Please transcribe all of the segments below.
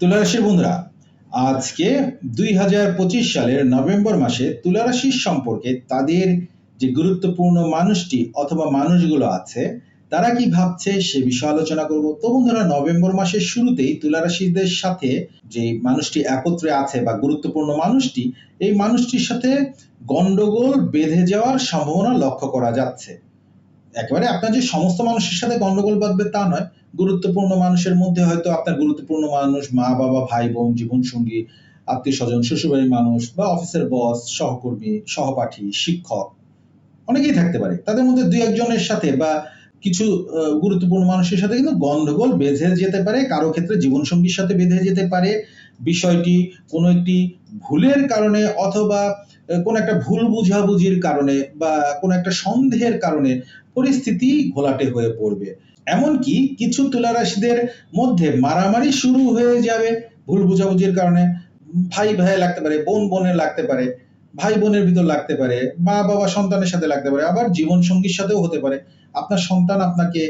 তুলারাশির বন্ধুরা, আজকে দুই হাজার পঁচিশ সালের নভেম্বর মাসে তুলারাশির সম্পর্কে তাদের যে গুরুত্বপূর্ণ মানুষটি অথবা মানুষগুলো আছে, তারা কি ভাবছে সে বিষয়ে আলোচনা করব। তো বন্ধুরা, নভেম্বর মাসের শুরুতেই তুলারাশিদের সাথে যে মানুষটি একত্রে আছে বা গুরুত্বপূর্ণ মানুষটি, এই মানুষটির সাথে গন্ডগোল বেঁধে যাওয়ার সম্ভাবনা লক্ষ্য করা যাচ্ছে। একেবারে আপনার যে সমস্ত মানুষের সাথে গন্ডগোল বাঁধবে তা নয়, গুরুত্বপূর্ণ মানুষের মধ্যে হয়তো আপনার গুরুত্বপূর্ণ মানুষ মা, বাবা, ভাই, বোন জীবন সঙ্গী আত্মীয় স্বজন, শ্বশুরবাড়ির মানুষ বা অফিসের বস সহকর্মী, সহপাঠী, শিক্ষক, অনেকেই থাকতে পারে। তাদের মধ্যে দুই একজনের সাথে বা কিছু গুরুত্বপূর্ণ মানুষের সাথে কিন্তু গন্ডগোল বেঁধে যেতে পারে, কারও ক্ষেত্রে জীবনসঙ্গীর সাথে বেঁধে যেতে পারে। বিষয়টি কোনো একটি ভুলের কারণে অথবা কোনো একটা ভুল বুঝাবুঝির কারণে বা কোনো একটা সন্দেহের কারণে পরিস্থিতি ঘোলাটে হয়ে পড়বে। এমনকি কিছু তুলা রাশিদের মধ্যে মারামারি শুরু হয়ে যাবে ভুল বুঝাবুঝির কারণে। ভাই ভাই লাগতে পারে, বোন বোনের লাগতে পারে, ভাই বোনের ভিতর লাগতে পারে, মা বাবা সন্তানের সাথে লাগতে পারে, আবার জীবন সঙ্গীর সাথেও হতে পারে। আপনার সন্তান আপনাকে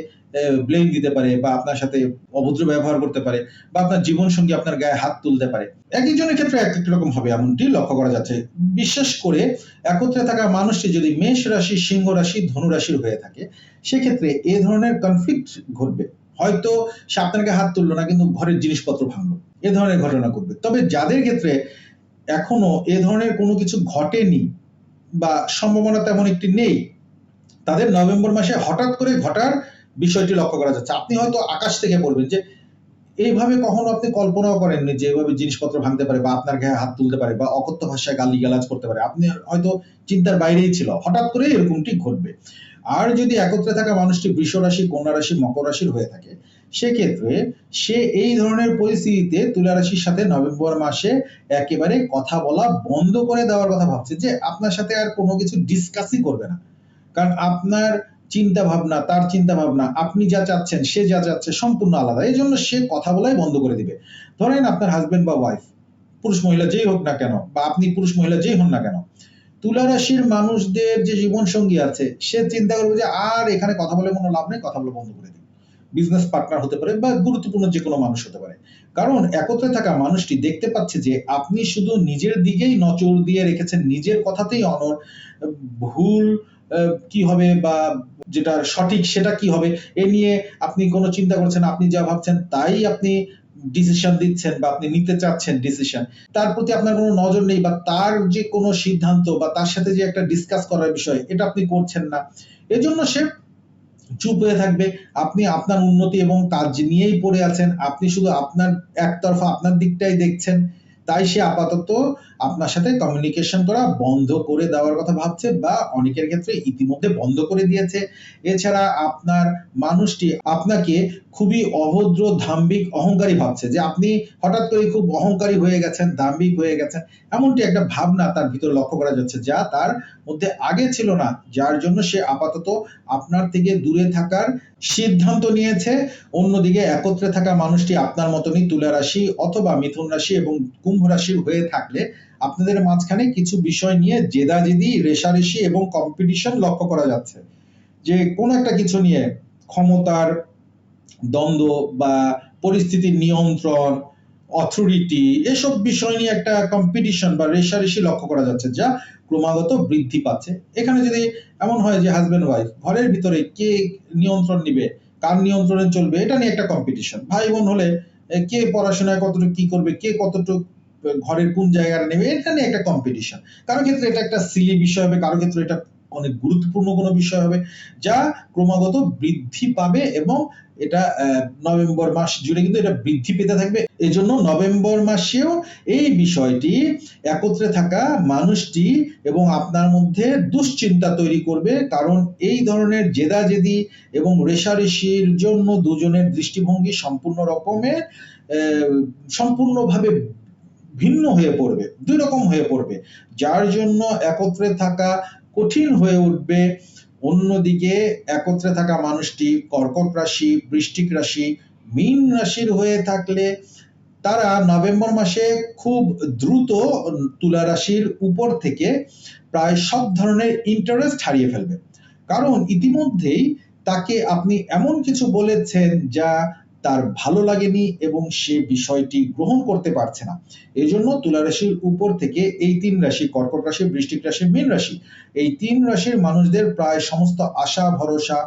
ব্লেম দিতে পারে বা আপনার সাথে অভদ্র ব্যবহার করতে পারে বা আপনার জীবন সঙ্গী আপনার গায়ে হাত তুলতে পারে। এক একজনের ক্ষেত্রে এক এক রকম হবে, এমনটি লক্ষ্য করা যাচ্ছে। বিশেষ করে একত্রে থাকা মানুষটি যদি মেষ রাশি, সিংহ রাশি, ধনু রাশির হয়ে থাকে, সেক্ষেত্রে এ ধরনের কনফ্লিক্ট ঘটবে। হয়তো সে আপনাকে হাত তুললো না, কিন্তু ঘরের জিনিসপত্র ভাঙলো। এ ধরনের ঘটনা ঘটবে। তবে যাদের ক্ষেত্রে এখনও এ ধরনের কোনো কিছু ঘটেনি বা সম্ভাবনা তেমন একটি নেই, তাদের নভেম্বর মাসে হঠাৎ করে ঘটার বিষয়টি লক্ষ্য করা যাচ্ছে। আপনি হয়তো আকাশ থেকে বলবেন যে, এইভাবে কখনো আপনি কল্পনাও করেননি যে, এভাবে জিনিসপত্র ভাঙতে পারে বা আপনার গায়ে হাত তুলতে পারে বা অকথ্য ভাষায় গালি গালাজ করতে পারে। আপনি হয়তো চিন্তার বাইরেই ছিল। হঠাৎ করে এরকমটি ঘটবে। আর যদি একত্রে থাকা মানুষটি বৃষ রাশি, কন্যা রাশি, মকর রাশির হয়ে থাকে, সেক্ষেত্রে সে এই ধরনের পরিস্থিতিতে তুলা রাশির সাথে নভেম্বর মাসে একেবারে কথা বলা বন্ধ করে দেওয়ার কথা ভাবছে যে, আপনার সাথে আর কোনো কিছু ডিসকাসই করবে না। কারণ আপনার চিন্তা ভাবনা তার চিন্তা ভাবনা আপনি যা চাচ্ছেন, সে যা চাচ্ছে, সম্পূর্ণ আলাদা। এই জন্য সে কথা বলাই বন্ধ করে দিবে। ধরেন আপনার হাজবেন্ড বা ওয়াইফ পুরুষ মহিলা যেই হোক না কেন, বা আপনি পুরুষ মহিলা যেই হন না কেন তুলা রাশির মানুষদের যে জীবন সঙ্গী আছে, সে চিন্তা করবে যে, আর এখানে কথা বলে কোনো লাভ নেই, কথা বলে বন্ধ করে দিই। বিজনেস পার্টনার হতে পারে বা গুরুত্বপূর্ণ যে কোনো মানুষ হতে পারে। কারণ একত্রে থাকা মানুষটি দেখতে পাচ্ছে যে, আপনি শুধু নিজের দিকেই নজর দিয়ে রেখেছেন, নিজের কথাতেই অনর ভুল কি হবে বা যেটা সঠিক সেটা কি হবে, এ নিয়ে আপনি কোনো চিন্তা করছেন, আপনি যা ভাবছেন তাই আপনি ডিসিশন দিচ্ছেন বা আপনি নিতে চাচ্ছেন ডিসিশন তার প্রতি আপনার কোনো নজর নেই বা তার যে কোনো সিদ্ধান্ত বা তার সাথে যে একটা ডিসকাস করার বিষয়, এটা আপনি করছেন না। এজন্য সে চুপ হয়ে থাকবে। আপনি আপনার উন্নতি এবং কাজ নিয়েই পড়ে আছেন। আপনি শুধু আপনার একতরফা, আপনার দিকটাই দেখছেন। তাই সে আপাতত আপনার সাথে কমিউনিকেশন করা বন্ধ করে দেওয়ার কথা ভাবছে বা অনেকের ক্ষেত্রে ইতিমধ্যে বন্ধ করে দিয়েছে। এছাড়া আপনার মানুষটি আপনাকে খুবই অভদ্র, ধাম্বিক, অহংকারী ভাবছে যে আপনি হঠাৎ করে খুব অহংকারী হয়ে গেছেন দাম্ভিক হয়ে গেছেন। এমনটি একটা ভাবনা তার ভিতরে লক্ষ্য করা যাচ্ছে যা তার মধ্যে আগে ছিল না, যার জন্য সে আপাতত আপনার থেকে দূরে থাকার সিদ্ধান্ত নিয়েছে। অন্যদিকে একত্রে থাকা মানুষটি আপনার মতনই তুলা রাশি অথবা মিথুন রাশি এবং কুম্ভ রাশির হয়ে থাকলে আপনাদের মাঝখানে কিছু বিষয় নিয়ে জেদাজেদি, রেশারেশি এবং কম্পিটিশন লক্ষ্য করা যাচ্ছে। যে কোন একটা কিছু নিয়ে ক্ষমতার দ্বন্দ্ব বা পরিস্থিতির নিয়ন্ত্রণ অথরিটি এসব বিষয় নিয়ে একটা কম্পিটিশন বা রেশারেশি লক্ষ্য করা যাচ্ছে, যা ক্রমাগত বৃদ্ধি পাচ্ছে। এখানে যদি এমন হয় যে হাজবেন্ড ওয়াইফ ঘরের ভিতরে কে নিয়ন্ত্রণ নিবে, কার নিয়ন্ত্রণে চলবে, এটা নিয়ে একটা কম্পিটিশন ভাই বোন হলে কে পড়াশোনায় কতটুকু কি করবে, কে কতটুকু ঘরের কোন জায়গাটা নেবে, এটা নিয়ে একটা কম্পিটিশন কারও ক্ষেত্রে এটা একটা সিলি বিষয় হবে, কারও ক্ষেত্রে এটা অনেক গুরুত্বপূর্ণ কোনো বিষয় হবে, যা ক্রমাগত বৃদ্ধি পাবে এবং এটা নভেম্বর মাস জুড়ে কিন্তু এটা বৃদ্ধি পেতে থাকবে। এজন্য নভেম্বর মাসেও এই বিষয়টি একত্রে থাকা মানুষটি এবং আপনার মধ্যে দুশ্চিন্তা তৈরি করবে, কারণ এই ধরনের জেদাজেদি এবং রেশারেশির জন্য দুজনের দৃষ্টিভঙ্গি সম্পূর্ণ রকমের সম্পূর্ণভাবে ভিন্ন হয়ে পড়বে, দুই রকম হয়ে পড়বে। যার জন্য একত্রে থাকা কঠিন হয়ে উঠবে, অন্যদিকে একত্রে থাকা মানুষটি কর্কট রাশি বৃশ্চিক রাশি, মীন রাশির হয়ে থাকলে তারা নভেম্বর মাসে খুব দ্রুত তুলা রাশির উপর থেকে প্রায় সব ধরনের ইন্টারেস্ট হারিয়ে ফেলবে। কারণ ইতিমধ্যেই তাকে আপনি এমন কিছু বলেছেন যা তার ভালো লাগেনি এবং সে বিষয়টি গ্রহণ করতে পারছে না। এই জন্য তুলা রাশির উপর থেকে এই তিন রাশি, কর্কট রাশি, বৃষ্টিক রাশি, মীন রাশি, এই তিন রাশির মানুষদের প্রায় সমস্ত আশা, ভরসা,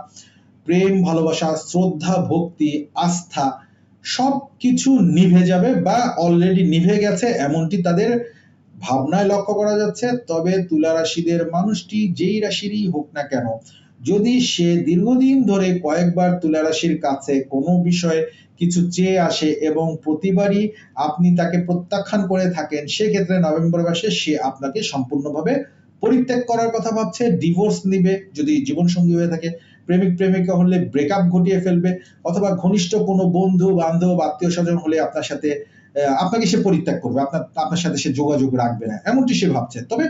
প্রেম, ভালোবাসা, শ্রদ্ধা, ভক্তি, আস্থা সব কিছু নিভে যাবে বা অলরেডি নিভে গেছে এমনটি তাদের ভাবনায় লক্ষ্য করা যাচ্ছে। তবে তুলা রাশিদের মানুষটি যেই রাশিরই হোক না কেন যদি সে দীর্ঘদিন ধরে কয়েকবার তুলা রাশির কাছে কোনো বিষয়ে কিছু চেয়ে আসে এবং প্রতিবারই আপনি তাকে প্রত্যাখ্যান করে থাকেন, সেক্ষেত্রে নভেম্বর মাসে সে আপনাকে সম্পূর্ণভাবে পরিত্যাগ করার কথা ভাবছে ডিভোর্স নিবে, যদি জীবনসঙ্গী হয়ে থাকে, প্রেমিক প্রেমিকা হলে ব্রেকআপ ঘটিয়ে ফেলবে, অথবা ঘনিষ্ঠ কোনো বন্ধু, বান্ধব, আত্মীয় স্বজন হলে আপনার সাথে আপনাকে সে পরিত্যাগ করবে, আপনার আপনার সাথে সে যোগাযোগ রাখবে না, এমনটি সে ভাবছে। তবে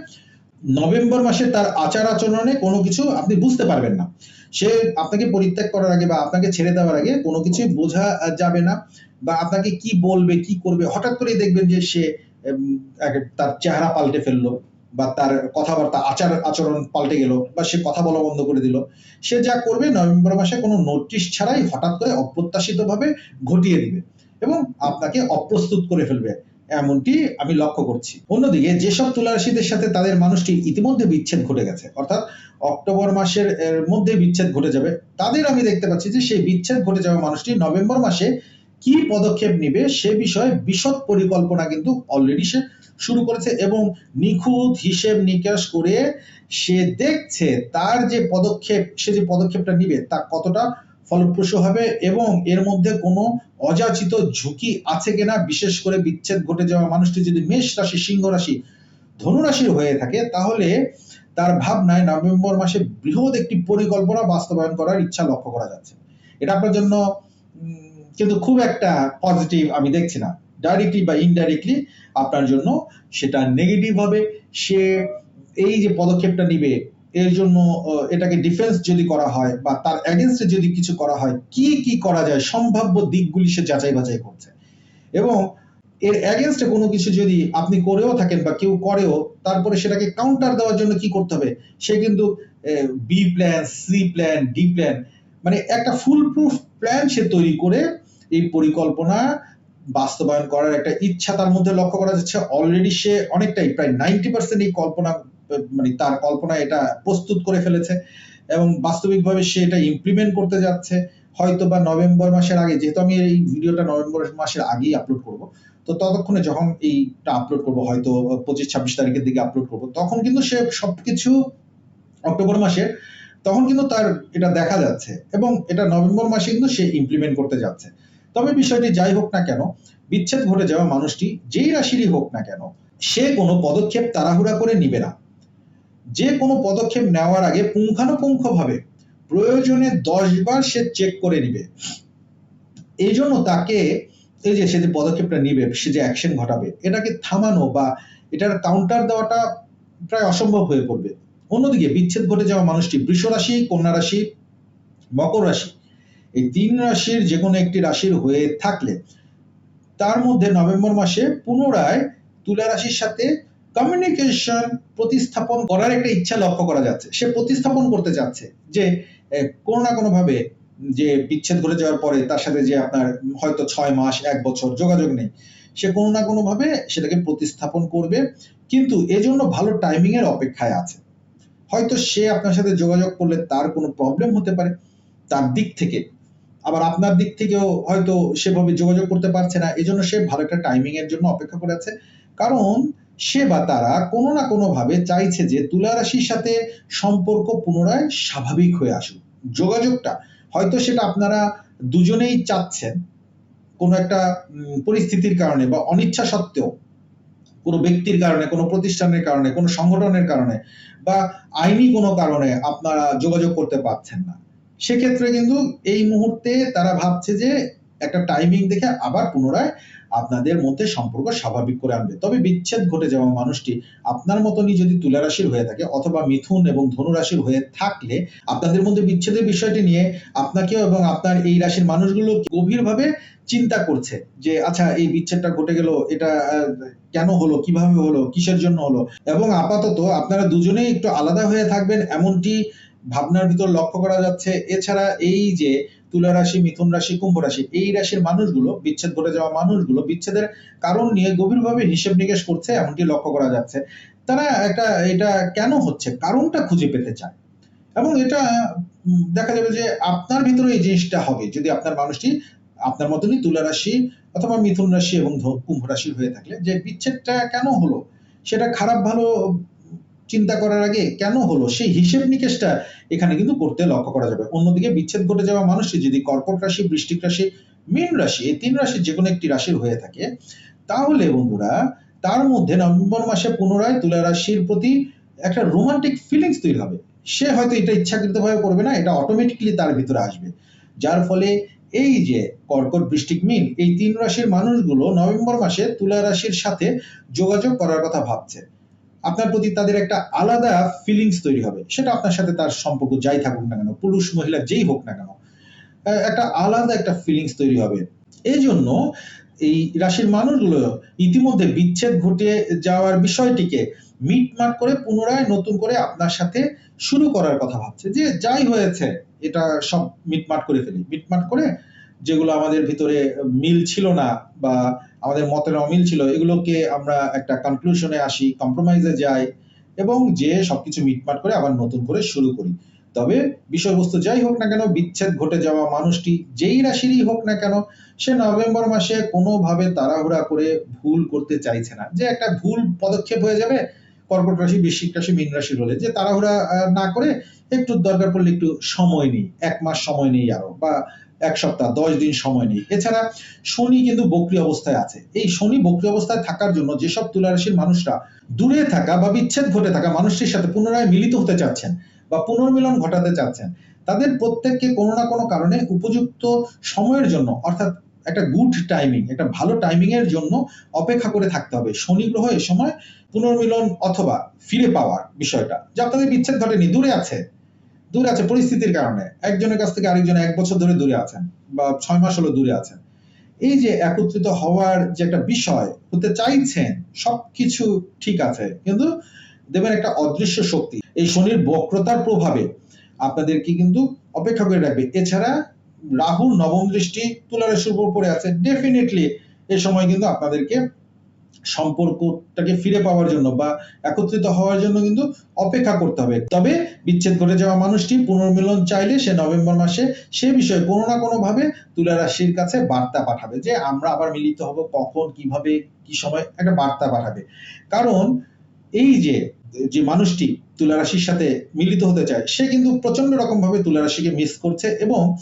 নভেম্বর মাসে তার আচার আচরণে কোনো কিছু আপনি বুঝতে পারবেন না। সে আপনাকে পরিত্যাগ করার আগে বা আপনাকে ছেড়ে দেওয়ার আগে কোনো কিছু বোঝা যাবে না বা আপনাকে কি বলবে, কি করবে, হঠাৎ করেই দেখবেন যে সে তার চেহারা পাল্টে ফেলল বা তার কথাবার্তা, আচার আচরণ পাল্টে গেল বা সে কথা বলা বন্ধ করে দিল। সে যা করবে নভেম্বর মাসে কোনো নোটিশ ছাড়াই হঠাৎ করে অপ্রত্যাশিতভাবে ঘটিয়ে দিবে এবং আপনাকে অপ্রস্তুত করে ফেলবে। এমনটি আমি লক্ষ্য করছি। অন্যদিকে যেসব তুলা রাশিদের সাথে তাদের মানুষটি ইতিমধ্যে বিচ্ছেদ ঘটে গেছে, অর্থাৎ অক্টোবর মাসের মধ্যে বিচ্ছেদ ঘটে যাবে, তাদের আমি দেখতে পাচ্ছি যে সেই বিচ্ছেদ ঘটে যাওয়া মানুষটি নভেম্বর মাসে কি পদক্ষেপ নিবে সে বিষয়ে বিশদ পরিকল্পনা কিন্তু অলরেডি সে শুরু করেছে এবং নিখুঁত হিসেব নিকাশ করে সে দেখছে তার যে পদক্ষেপ, সে যে পদক্ষেপটা নিবে তা কতটা ফলপ্রসূ হবে এবং এর মধ্যে কোনো অযাচিত ঝুঁকি আছে কিনা, বিশেষ করে বিচ্ছেদ ঘটে যাওয়া মানুষটি যদি মেষ রাশি, সিংহ রাশি, ধনু রাশির হয়ে থাকে, তাহলে তার ভাবনায় নভেম্বর মাসে বৃহৎ একটি পরিকল্পনা বাস্তবায়ন করার ইচ্ছা লক্ষ্য করা যাচ্ছে। এটা আপনার জন্য কিন্তু খুব একটা পজিটিভ আমি দেখছি না। ডাইরেক্টলি বা ইনডাইরেক্টলি আপনার জন্য সেটা নেগেটিভ হবে। সে এই যে পদক্ষেপটা নিবে এর জন্য এটাকে ডিফেন্স যদি করা হয় বা তার এগেনস্টে যদি কিছু করা হয়, কি কি করা যায়? সম্ভাব্য দিকগুলি সে যাচাই বাছাই করছে। এবং এর এগেনস্টে কোনো কিছু যদি আপনি করেও থাকেন বা কেউ করেও, তারপরে সেটাকে কাউন্টার দেওয়ার জন্য কি করতে হবে? সে কিন্তু B plan C plan D plan মানে একটা ফুল প্রুফ প্ল্যান সে তৈরি করে এই পরিকল্পনা বাস্তবায়ন করার একটা ইচ্ছা তার মধ্যে লক্ষ্য করা যাচ্ছে। অলরেডি সে অনেকটাই, প্রায় নাইনটি পার্সেন্ট এই কল্পনা মানে তার কল্পনা এটা প্রস্তুত করে ফেলেছে এবং বাস্তবিকভাবে সে এটা ইমপ্লিমেন্ট করতে যাচ্ছে হয়তো বা নভেম্বর মাসের আগে, যেহেতু আমি এই ভিডিওটা নভেম্বর মাসের আগেই আপলোড করব, তো ততক্ষণে যখন এইটা আপলোড করব, হয়তো পঁচিশ, ছাব্বিশ তারিখের দিকে আপলোড করব, তখন কিন্তু সে সবকিছু অক্টোবর মাসের, তখন কিন্তু তার এটা দেখা যাচ্ছে এবং এটা নভেম্বর মাসে কিন্তু সে ইমপ্লিমেন্ট করতে যাচ্ছে। তবে বিষয়টি যাই হোক না কেন, বিচ্ছেদ ঘটে যাওয়া মানুষটি যেই রাশিরই হোক না কেন, সে কোনো পদক্ষেপ তাড়াহুড়া করে নিবে না। যে কোনো পদক্ষেপ নেওয়ার আগে পুঙ্খানুপুঙ্খভাবে প্রয়োজনে দশ বার সে চেক করে নিবে। এই জন্য তাকে এই যে সে যে পদক্ষেপটা নিবে, সে যে অ্যাকশন ঘটাবে, এটাকে থামানো বা এটার কাউন্টার দেওয়াটা প্রায় অসম্ভব হয়ে পড়বে। অন্যদিকে বিচ্ছেদ ঘটে যাওয়া মানুষটি বৃষ রাশি, কন্যা রাশি, মকর রাশি, এই তিন রাশির যে কোনো একটি রাশির হয়ে থাকলে তার মধ্যে নভেম্বর মাসে পুনরায় তুলা রাশির সাথে কমিউনিকেশন প্রতিস্থাপন করার একটা ইচ্ছা লক্ষ্য করা যাচ্ছে। সে প্রতিস্থাপন করতে যাচ্ছে যে কোনো না কোনো ভাবে যে বিচ্ছেদ ঘটে যাওয়ার পরে তার সাথে যে আপনার হয়তো ছয় মাস, এক বছর যোগাযোগ নেই, সে কোনো না কোনো ভাবে সেটাকে প্রতিস্থাপন করবে, কিন্তু এজন্য ভালো টাইমিং এর অপেক্ষায় আছে। হয়তো সে আপনার সাথে যোগাযোগ করলে তার কোনো প্রবলেম হতে পারে, তার দিক থেকে। আবার আপনার দিক থেকেও হয়তো সেভাবে যোগাযোগ করতে পারছে না, এজন্য সে ভালো একটা টাইমিং এর জন্য অপেক্ষা করে আছে। কারণ সে বা তারা কোনো না কোনো ভাবে চাইছে যে তুলা রাশির সাথে সম্পর্ক পুনরায় স্বাভাবিক হয়ে আসুক। যোগাযোগটা, হয়তো সেটা আপনারা দুজনেই চাচ্ছেন, কোনো একটা পরিস্থিতির কারণে বা অনিচ্ছা সত্ত্বেও, কোনো ব্যক্তির কারণে, কোনো প্রতিষ্ঠানের কারণে, কোনো সংগঠনের কারণে বা আইনি কোনো কারণে আপনারা যোগাযোগ করতে পারছেন না। সেক্ষেত্রে কিন্তু এই মুহূর্তে তারা ভাবছে যে একটা টাইমিং দেখে আবার পুনরায় আপনাদের মধ্যে সম্পর্ক স্বাভাবিক করে আনবে। তবে বিচ্ছেদ ঘটে যাওয়া মানুষটি আপনার মতনই যদি তুলা রাশির হয়ে থাকে অথবা মিথুন এবং ধনু রাশির হয়ে থাকলে আপনাদের মধ্যে বিচ্ছেদের বিষয়টি নিয়ে আপনাকেও এবং আপনার এই রাশির মানুষগুলো গভীরভাবে চিন্তা করছে যে আচ্ছা এই বিচ্ছেদটা ঘটে গেল, এটা কেন হলো, কীভাবে হলো, কিসের জন্য হলো? এবং আপাতত আপনারা দুজনেই একটু আলাদা হয়ে থাকবেন, এমনটি ভাবনার ভিতর লক্ষ্য করা যাচ্ছে। এছাড়া এই যে তুলা রাশি, মিথুন রাশি, কুম্ভ রাশি, এই রাশির মানুষগুলো, বিচ্ছেদ ঘটে যাওয়া মানুষগুলো বিচ্ছেদের কারণ নিয়ে গভীরভাবে হিসেব নিকেশ করছে, এমনটি লক্ষ্য করা যাচ্ছে। তারা একটা, এটা কেন হচ্ছে? কারণটা খুঁজে পেতে চায়। এবং এটা দেখা যাবে যে আপনার ভিতরে এই জিনিসটা হবে। যদি আপনার মানুষটি আপনার মতনই তুলা রাশি অথবা মিথুন রাশি এবং কুম্ভ রাশির হয়ে থাকলে, যে বিচ্ছেদটা কেন হলো? সেটা খারাপ, ভালো চিন্তা করার আগে কেন হলো? সেই হিসেব নিকেশটা এখানে কিন্তু করতে লক্ষ্য করা যাবে। অন্যদিকে বিচ্ছেদ ঘটে যাওয়া মানুষটি যদি কর্কট রাশি, বৃষ্টিক রাশি, মীন রাশি এই তিন রাশির যে কোনো একটি রাশির হয়ে থাকে, তাহলে বন্ধুরা তার মধ্যে নভেম্বর মাসে পুনরায় তুলা রাশির প্রতি একটা রোমান্টিক ফিলিংস তৈরি হবে। সে হয়তো এটা ইচ্ছাকৃতভাবে করবে না, এটা অটোমেটিকলি তার ভিতরে আসবে। যার ফলে এই যে কর্কট, বৃষ্টিক, মিন, এই তিন রাশির মানুষগুলো নভেম্বর মাসে তুলা রাশির সাথে যোগাযোগ করার কথা ভাবছে। আপনার প্রতি তাদের একটা আলাদা ফিলিংস তৈরি হবে। সেটা আপনার সাথে তার সম্পর্ক যাই থাকুক না কেন, পুরুষ, মহিলা, যেই হোক না কেন একটা আলাদা একটা ফিলিংস তৈরি হবে। এই জন্য এই রাশির মানুষগুলো ইতিমধ্যে বিচ্ছেদ ঘটে যাওয়ার বিষয়টিকে মিটমাট করে পুনরায় নতুন করে আপনার সাথে শুরু করার কথা ভাবছে। যে যাই হয়েছে, এটা সব মিটমাট করে ফেলি। মিটমাট করে যেগুলো আমাদের ভিতরে মিল ছিল না বা আমাদের মতের অমিল ছিল, এগুলোকে আমরা একটা কনক্লুশনে আসি কম্প্রোমাইজে যাই এবং যে সবকিছু মিটমাট করে আবার নতুন করে শুরু করি। তবে বিষয়বস্তু যাই হোক না কেন, বিচ্ছেদ ঘটে যাওয়া মানুষটি যেই রাশিরই হোক না কেন, সে নভেম্বর মাসে কোনোভাবে তাড়াহুড়া করে ভুল করতে চাইছে না। যে একটা ভুল পদক্ষেপ হয়ে যাবে, কর্কট রাশি, বৃশ্চিক রাশি, মীন রাশির হলে। যে তাড়াহুড়া না করে একটু দরকার পড়লে একটু সময় নিই, এক মাস সময় নেই আরও, বা এক সপ্তাহ, দশ দিন সময় নেই। এছাড়া শনি কিন্তু বক্রি অবস্থায় আছে। এই শনি বক্রি অবস্থায় থাকার জন্য যেসব তুলা রাশির মানুষরা দূরে থাকা বা বিচ্ছেদ ঘটে থাকা মানুষটির সাথে পুনরায় মিলিত হতে চাচ্ছেন বা পুনর্মিলন ঘটাতে চাচ্ছেন, তাদের প্রত্যেককে কোনো না কোনো কারণে উপযুক্ত সময়ের জন্য, অর্থাৎ একটা গুড টাইমিং একটা ভালো টাইমিং এর জন্য অপেক্ষা করে থাকতে হবে। শনি গ্রহ এ সময় পুনর্মিলন অথবা ফিরে পাওয়ার বিষয়টা। যে আপনাদের বিচ্ছেদ ঘটেনি, দূরে আছে দূরে আছে পরিস্থিতির কারণে। একজনের কাছ থেকে আরেকজন এক বছর ধরে দূরে আছেন বা ছয় মাস হলো দূরে আছেন। এই যে একত্রিত হওয়ার যে একটা বিষয়, হতে চাইছেন, সবকিছু ঠিক আছে, কিন্তু দেবেন একটা অদৃশ্য শক্তি। এই শনির বক্রতার প্রভাবে আপনাদেরকে কিন্তু অপেক্ষা করে রাখবে। এছাড়া রাহুর নবম দৃষ্টি তুলা রাশির উপর পড়ে আছে। ডেফিনেটলি এ সময় কিন্তু আপনাদেরকে সম্পর্কটাকে ফিরে পাওয়ার জন্য বা একত্রিত হওয়ার জন্য কিন্তু অপেক্ষা করতে হবে। তবে বিচ্ছেদ ঘটে যাওয়া মানুষটি পুনর্মিলন চাইলে সে নভেম্বর মাসে সে বিষয়ে কোনো না কোনো ভাবে তুলা রাশির কাছে বার্তা পাঠাবে যে আমরা আবার মিলিত হব, কখন, কীভাবে, কি সময়, একটা বার্তা পাঠাবে। কারণ এই যে যে মানুষটি তুলা রাশির সাথে মিলিত হতে চায়, সে কিন্তু প্রচণ্ড রকম ভাবে তুলা রাশিকে মিস করছে এবং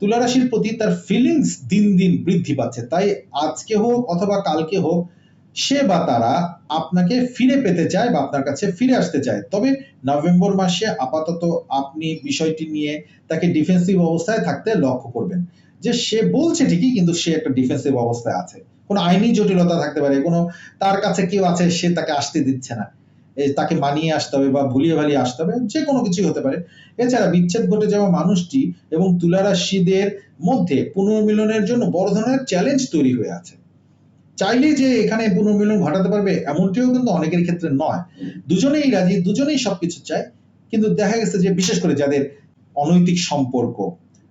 তুলা রাশির প্রতি তার ফিলিংস দিন দিন বৃদ্ধি পাচ্ছে। তাই আজকে হোক অথবা কালকে হোক সে বা তারা আপনাকে ফিরে পেতে চায় বা আপনার কাছে ফিরে আসতে চায়। তবে নভেম্বর মাসে আপাতত আপনি বিষয়টি নিয়ে তাকে ডিফেন্সিভ অবস্থায় থাকতে লক্ষ্য করবেন। যে সে বলছে ঠিকই, কিন্তু সে একটা ডিফেন্সিভ অবস্থায় আছে। কোনো আইনি জটিলতা থাকতে পারে, কোনো তার কাছে কেউ আছে, সে তাকে আসতে দিচ্ছে না। তাকে মানিয়ে আসতে হবে বা ভুলিয়ে ভালিয়ে আসতে হবে, যে কোনো কিছুই হতে পারে। এছাড়া বিচ্ছেদ ঘটে যাওয়া মানুষটি এবং তুলারাশিদের মধ্যে পুনর্মিলনের জন্য বড় ধরনের চ্যালেঞ্জ তৈরি হয়ে আছে। চাইলে যে এখানে পুনর্মিলন ঘটাতে পারবে, এমনটিও কিন্তু অনেকের ক্ষেত্রে নয়। দুজনেই রাজি, দুজনেই সবকিছু চায়। কিন্তু দেখা গেছে যে বিশেষ করে যাদের অনৈতিক সম্পর্ক,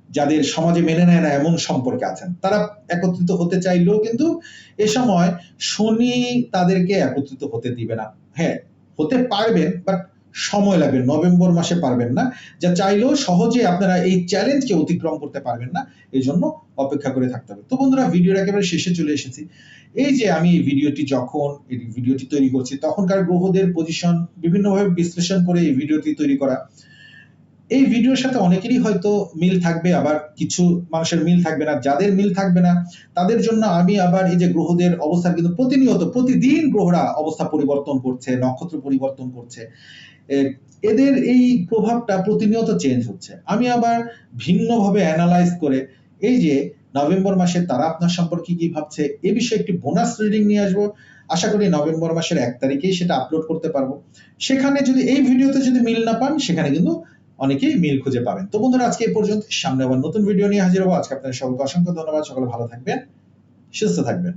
যাদের সমাজে মেনে নেয় না এমন সম্পর্কে আছেন, তারা একত্রিত হতে চাইলেও কিন্তু এ সময় শনি তাদেরকে একত্রিত হতে দিবে না। হ্যাঁ হতে পারবেন বাট সময় লাগবে, নভেম্বর মাসে পারবেন না। যা চাইলেও সহজে আপনারা এই চ্যালেঞ্জকে অতিক্রম করতে পারবেন না, এই জন্য অপেক্ষা করে থাকতে হবে। তো বন্ধুরা, ভিডিওর একেবারে শেষে চলে এসেছি। এই যে আমি ভিডিওটি যখন, এই ভিডিওটি তৈরি করছি, তখনকার গ্রহদের পজিশন বিভিন্নভাবে বিশ্লেষণ করে এই ভিডিওটি তৈরি করা। এই ভিডিওর সাথে অনেকেরই হয়তো মিল থাকবে, আবার কিছু মানুষের মিল থাকবে না, যাদের মিল থাকবে না, তাদের জন্য আমি আবার এই যে গ্রহদের অবস্থা কিন্তু প্রতিনিয়ত, প্রতিদিন গ্রহরা অবস্থা পরিবর্তন করছে, নক্ষত্র পরিবর্তন করছে। এদের এই প্রভাবটা প্রতিনিয়ত চেঞ্জ হচ্ছে। আমি আবার ভিন্নভাবে অ্যানালাইজ করে, এই যে নভেম্বর মাসে তারা আপনার সম্পর্কে কি ভাবছে, এ বিষয়ে একটি বোনাস রিডিং নিয়ে আসব। আশা করি নভেম্বর মাসের এক তারিখেই সেটা আপলোড করতে পারব। সেখানে যদি এই ভিডিওতে যদি মিল না পান, সেখানে কিন্তু অনেকেই মিল খুঁজে পাবেন। তো বন্ধুরা, আজকে এই পর্যন্ত। সামনে আবার নতুন ভিডিও নিয়ে হাজির হব। আজকে আপনাদের সকলকে অসংখ্য ধন্যবাদ। সকলে ভালো থাকবেন, সুস্থ থাকবেন।